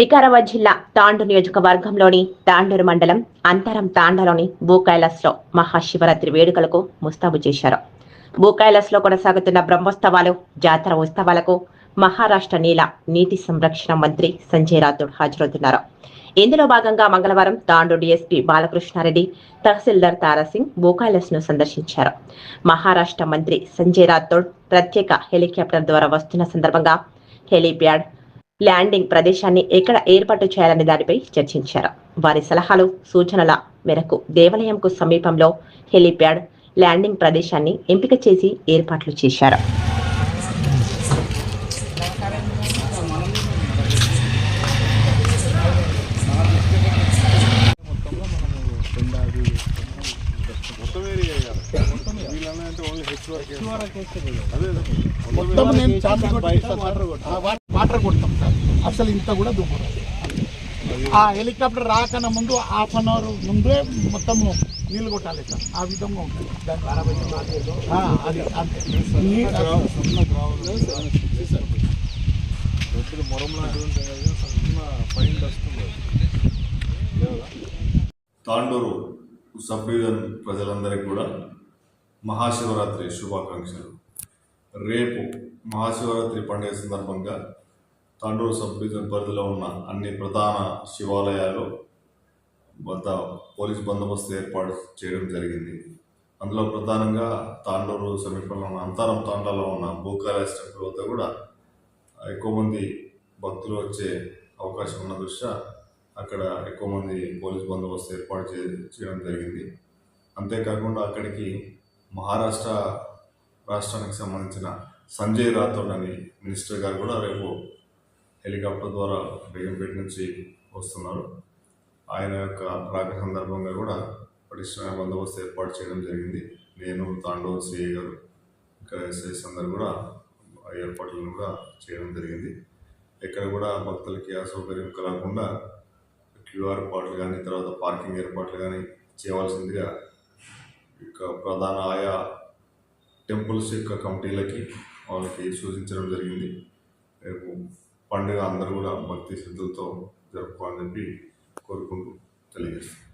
వికారాబాద్ జిల్లా తాండు నియోజకవర్గంలోని తాండూరు మండలం అంతరం తాండలోని భూకైలాస్లో మహాశివరాత్రి వేడుకలకు ముస్తాబు చేశారు. భూకైలాస్లో కొనసాగుతున్న బ్రహ్మోత్సవాలు జాతర ఉత్సవాలకు మహారాష్ట్ర నీల నీటి సంరక్షణ మంత్రి సంజయ్ రాథోడ్ హాజరవుతున్నారు. ఇందులో భాగంగా మంగళవారం తాండు డిఎస్పీ బాలకృష్ణారెడ్డి తహసీల్దార్ తారాసింగ్ భూకైలాస్ను సందర్శించారు. మహారాష్ట్ర మంత్రి సంజయ్ రాథోడ్ ప్రత్యేక హెలికాప్టర్ ద్వారా వస్తున్న సందర్భంగా హెలీప్యాడ్ ల్యాండింగ్ ప్రదేశాన్ని ఎక్కడ ఏర్పాటు చేయాలనే దానిపై చర్చించారు. వారి సలహాలు సూచనల మేరకు దేవాలయంకు సమీపంలో హెలీప్యాడ్ ల్యాండింగ్ ప్రదేశాన్ని ఎంపిక చేసి ఏర్పాట్లు చేశారు. మొత్తం నేను వాటర్ కొడతాం సార్. అసలు ఇంత కూడా దుబ్బు ఆ హెలికాప్టర్ రాకన్నా ముందు హాఫ్ అన్ అవర్ ముందే మొత్తం నీళ్ళు కొట్టాలి సార్. ఆ విధంగా ఉంటుంది. దాని ఆ, అది అంతే. తాండూరు సబ్ డివిజన్ ప్రజలందరికీ కూడా మహాశివరాత్రి శుభాకాంక్షలు. రేపు మహాశివరాత్రి పండుగ సందర్భంగా తాండూరు సబ్ డివిజన్ పరిధిలో ఉన్న అన్ని ప్రధాన శివాలయాలు వద్ద పోలీస్ బందోబస్తు ఏర్పాటు చేయడం జరిగింది. అందులో ప్రధానంగా తాండూరు సమీపంలో ఉన్న అంతరం తాండాలో ఉన్న భూకాళేశ్ టెంపుల్ వద్ద కూడా ఎక్కువ మంది భక్తులు వచ్చే అవకాశం ఉన్న దృష్ట్యా అక్కడ ఎక్కువ మంది పోలీస్ బందోబస్తు ఏర్పాటు చే చేయడం జరిగింది. అంతేకాకుండా అక్కడికి మహారాష్ట్ర రాష్ట్రానికి సంబంధించిన సంజయ్ రాథోడ్ అని మినిస్టర్ గారు కూడా రేపు హెలికాప్టర్ ద్వారా బేగంపేట నుంచి వస్తున్నారు. ఆయన యొక్క రాక సందర్భంగా కూడా పటిష్టమైన బందోబస్తు ఏర్పాటు చేయడం జరిగింది. నేను తాండవ సిఐ గారు ఇంకా ఎస్ఐస్ అందరు కూడా ఏర్పాట్లను కూడా చేయడం జరిగింది. ఎక్కడ కూడా భక్తులకి అసౌకర్యం కలగకుండా క్యూఆర్ పాటలు కానీ తర్వాత పార్కింగ్ ఏర్పాట్లు కానీ చేయవలసిందిగా ఇక ప్రధాన ఆయా టెంపుల్స్ యొక్క కమిటీలకి వాళ్ళకి సూచించడం జరిగింది. రేపు పండుగ అందరూ కూడా భక్తి శ్రద్ధలతో జరుపుకోవాలని చెప్పి కోరుకుంటూ తెలియజేస్తాం